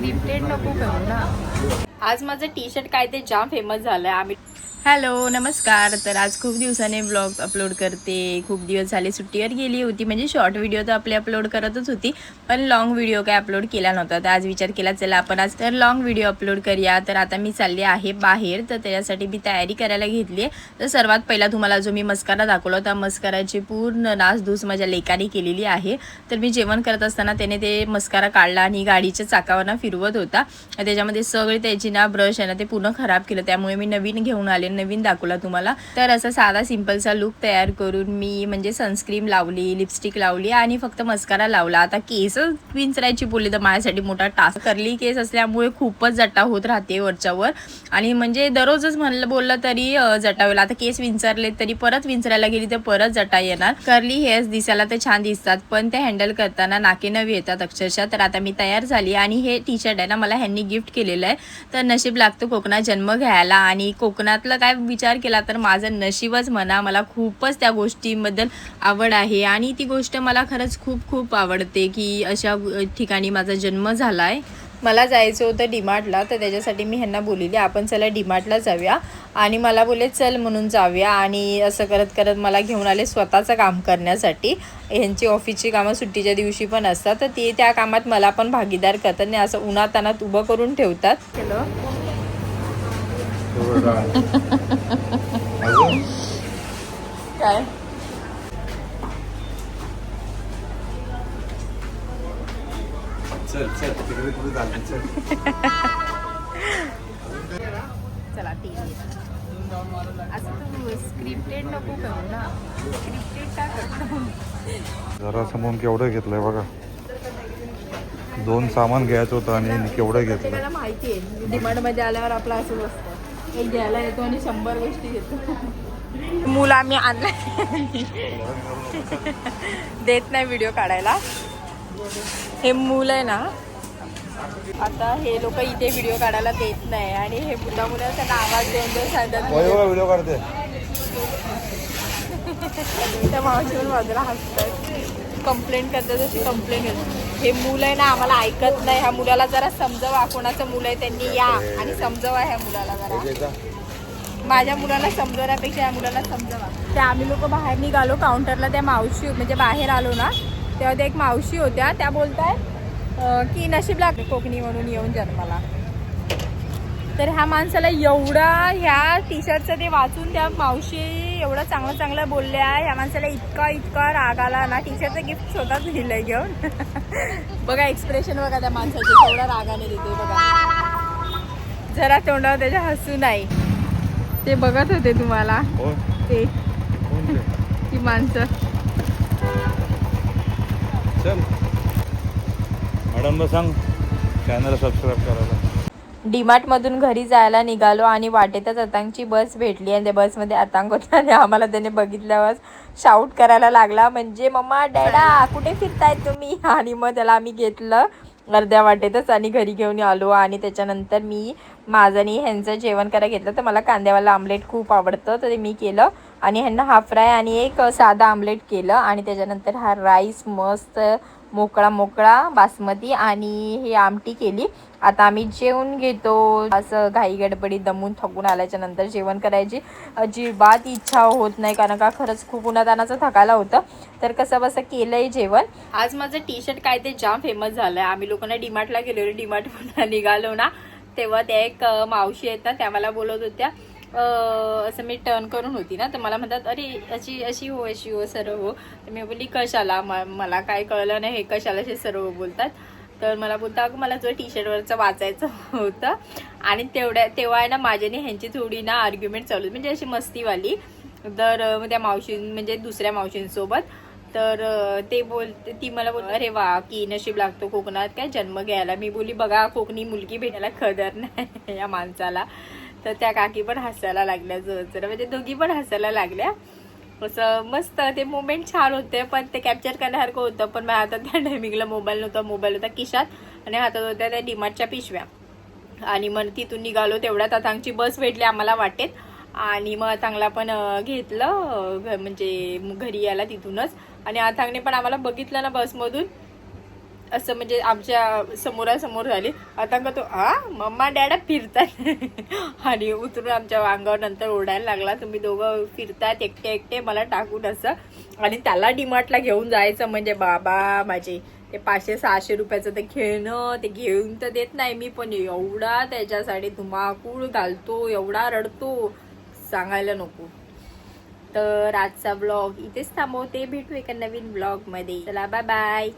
Scripted नको करू ना. आज माझं टी शर्ट काय ते जाम फेमस झालंय. आम्ही हॅलो नमस्कार. तर आज खूप दिवसाने ब्लॉग अपलोड करते. खूप दिवस झाले सुट्टीवर गेली होती. म्हणजे शॉर्ट व्हिडिओ तर आपले अपलोड करतच होती. पण लॉंग व्हिडिओ काय अपलोड केला नव्हता. तर आज विचार केला चला आपण आज तर लॉंग व्हिडिओ अपलोड करूया. तर आता मी चालले आहे बाहेर. तर त्याच्यासाठी मी तयारी करायला घेतली आहे. तर सर्वात पहिला तुम्हाला जो मी मस्कारा दाखवला होता मस्काराची पूर्ण नासधूस माझ्या लेकाने केलेली आहे. तर मी जेवण करत असताना त्याने ते मस्कारा काढला आणि गाडीच्या चाकावरनं फिरवत होता. त्याच्यामध्ये सगळे त्याची ना ब्रश आहे ना ते पूर्ण खराब केलं. त्यामुळे मी नवीन घेऊन आले नवीन दाखवला तुम्हाला. तर असा साधा सिम्पलचा लुक तयार करून मी म्हणजे सनस्क्रीम लावली लिपस्टिक लावली आणि फक्त मस्कारा लावला. आता केस विंचरायची बोलली तर माझ्यासाठी मोठा टास्क करली केस असल्यामुळे खूपच जटा होत राहते वरच्यावर. आणि म्हणजे दररोजच म्हणलं बोललं तरी अं, जटा होईल. आता केस विंचरले तरी परत विंचरायला गेली तर परत जटा येणार. करली हेअर्स दिसायला तर छान दिसतात पण ते हँडल करताना नाके नवी येतात अक्षरशः. तर आता मी तयार झाली आणि हे टी शर्ट आहे ना मला ह्यांनी गिफ्ट केलेलं आहे. तर नशीब लागतं कोकणात जन्म घ्यायला आणि कोकणातलं काय विचार केला तर माझं नशीबच म्हणा मला खूपच त्या गोष्टींबद्दल आवड आहे. आणि ती गोष्ट मला खरंच खूप खूप आवडते की अशा ठिकाणी माझा जन्म झाला आहे मला जायचं होतं डीमार्टला तर त्याच्यासाठी मी ह्यांना बोललेली आपण चला डीमार्टला जाऊया. आणि मला बोलले चल म्हणून जाऊया. आणि असं करत करत मला घेऊन आले स्वतःचं काम करण्यासाठी. ह्यांची ऑफिसची कामं सुट्टीच्या दिवशी पण असतात तर ते त्या कामात मला पण भागीदार करतात आणि असं उन्हातानात उभं करून ठेवतात. हॅलो अजून काय? चल चल तिकडे कुठे चालते चल. चला टी असं तू स्क्रिप्टेड नको करू ना. स्क्रिप्टेड का करतो जरा समोर केवढं घेतलंय बघा. दोन सामान घ्यायचं होतं आणि केवढं घेतलं माहिती आहे. डिमांडमध्ये आल्यावर आपला असं असतं एक घ्यायला येतो आणि शंभर गोष्टी घेतो. मुलं आम्ही आणलं. देत नाही व्हिडिओ काढायला. हे मूल आहे ना आता हे लोक इथे व्हिडिओ काढायला देत नाही आणि हे मुला मुलं त्यांना आवाज देऊन देऊन सांगतात व्हिडिओ काढते. त्या मावशीवर बाजूला हसतात. कंप्लेंट करतात तशी कंप्लेंट करतात. हे मुलं आहे ना आम्हाला ऐकत नाही. ह्या मुलाला जरा समजवा. कोणाचं मुलं आहे त्यांनी या आणि समजवा ह्या मुलाला जरा. माझ्या मुलाला समजवण्यापेक्षा या मुलाला समजवा. त्या आम्ही लोक बाहेर निघालो काउंटरला त्या मावशी म्हणजे बाहेर आलो ना तेव्हा त्या एक मावशी होत्या. त्या बोलताय की नशीब लागले कोकणी म्हणून येऊन जन्माला. तर ह्या माणसाला एवढा ह्या टी शर्टचं ते वाचून त्या मावशी एवढं चांगलं चांगलं बोलल्या. ह्या माणसाला इतका इतका राग आला ना टी शर्टचं गिफ्ट स्वतःच दिलंय घेऊन बघा एक्सप्रेशन बघा त्या माणसाचे केवढा रागाने देते बघा. जरा तोंडावर त्याच्या हसू नाही. ते बघत होते तुम्हाला. ते. ते? ती माणसं. चल. मॅडमला सांग चॅनल सबस्क्राईब करायला. डीमार्टमधून घरी जायला निघालो आणि वाटेतच अतांगची बस भेटली आणि त्या बसमध्ये अतांग होता आणि आम्हाला त्याने बघितल्यावर शाऊट करायला लागला म्हणजे मम्मा डॅडा कुठे फिरताय तुम्ही? आणि मग त्याला आम्ही घेतलं अर्ध्या वाटेतच आणि घरी घेऊन आलो आणि त्याच्यानंतर मी माझं आणि ह्यांचं जेवण करायला घेतलं. तर मला कांद्यावाला आमलेट खूप आवडतं तर ते मी केलं आणि ह्यांना हाफ फ्राय आणि एक साधा आमलेट केलं आणि त्याच्यानंतर हा राईस मस्त मोकळा मोकळा बासमती आणि हे आमटी केली. आता आम्ही जेवण घेतो. असं घाई गडबडी दमून थकून आल्याच्यानंतर जेवण करायची. अजिबात इच्छा होत नाही कारण का खरंच खूप उन्हातानाचं थकायला होतं. तर कसं बसं केलंय जेवण. आज माझं टी शर्ट काय ते जाम फेमस झालंय. आम्ही लोकांना डीमार्टला गेलो डीमार्ट निघालो ना तेव्हा त्या एक मावशी आहेत ना त्या मला बोलत होत्या असं मी टर्न करून होती ना तर मला म्हणतात अरे अशी अशी हो अशी हो सर्व हो. तर मी बोलली कशाला? म- मला काय कळलं नाही हे कशाला असे सर्व हो बोलतात? तर मला बोलता अगं मला तुझ्या टी शर्टवरचं वाचायचं होतं. आणि तेवढ्या तेव्हा आहे ना माझ्याने ह्यांची थोडी ना आर्ग्युमेंट चालू होती. म्हणजे अशी मस्तीवाली. तर त्या मावशी म्हणजे दुसऱ्या मावशींसोबत. तर ते बोलते ती मला बोल अरे वा की नशीब लागतो कोकणात काय जन्म घ्यायला. मी बोली बघा कोकणी मुलगी भेटायला खदर नाही या माणसाला. तर त्या काकी पण हसायला लागल्या जरा म्हणजे दोघी पण हसायला लागल्या. असं मस्त ते मुमेंट छान होते पण ते कॅप्चर करण्यासारखं होतं. पण माझ्या हातात त्या टायमिंगला मोबाईल नव्हता. मोबाईल होता किशात आणि हातात होत्या त्या डिमार्टच्या पिशव्या. आणि मग तिथून निघालो तेवढ्यात अथांगची बस भेटली आम्हाला वाटेत. आणि मग अथांगला पण घेतलं घ- म्हणजे घरी यायला तिथूनच. आणि अथांगने पण आम्हाला बघितलं ना बसमधून. असं म्हणजे आमच्या समोरासमोर झाली. आता का तो हा मम्मा डॅडा फिरतात. आणि उतरून आमच्या अंगावर नंतर ओढायला लागला. तुम्ही दोघं फिरतात एकटे एकटे मला टाकून असं. आणि त्याला डिमार्टला घेऊन जायचं म्हणजे बाबा माझे ते पाचशे सहाशे रुपयाचं ते खेळणं ते घेऊन तर देत नाही मी पण एवढा त्याच्यासाठी धुमाकूळ घालतो एवढा रडतो. सांगायला नको. तर आजचा ब्लॉग इथेच थांबवते. भेटू एका नवीन ब्लॉगमध्ये. चला बाय बाय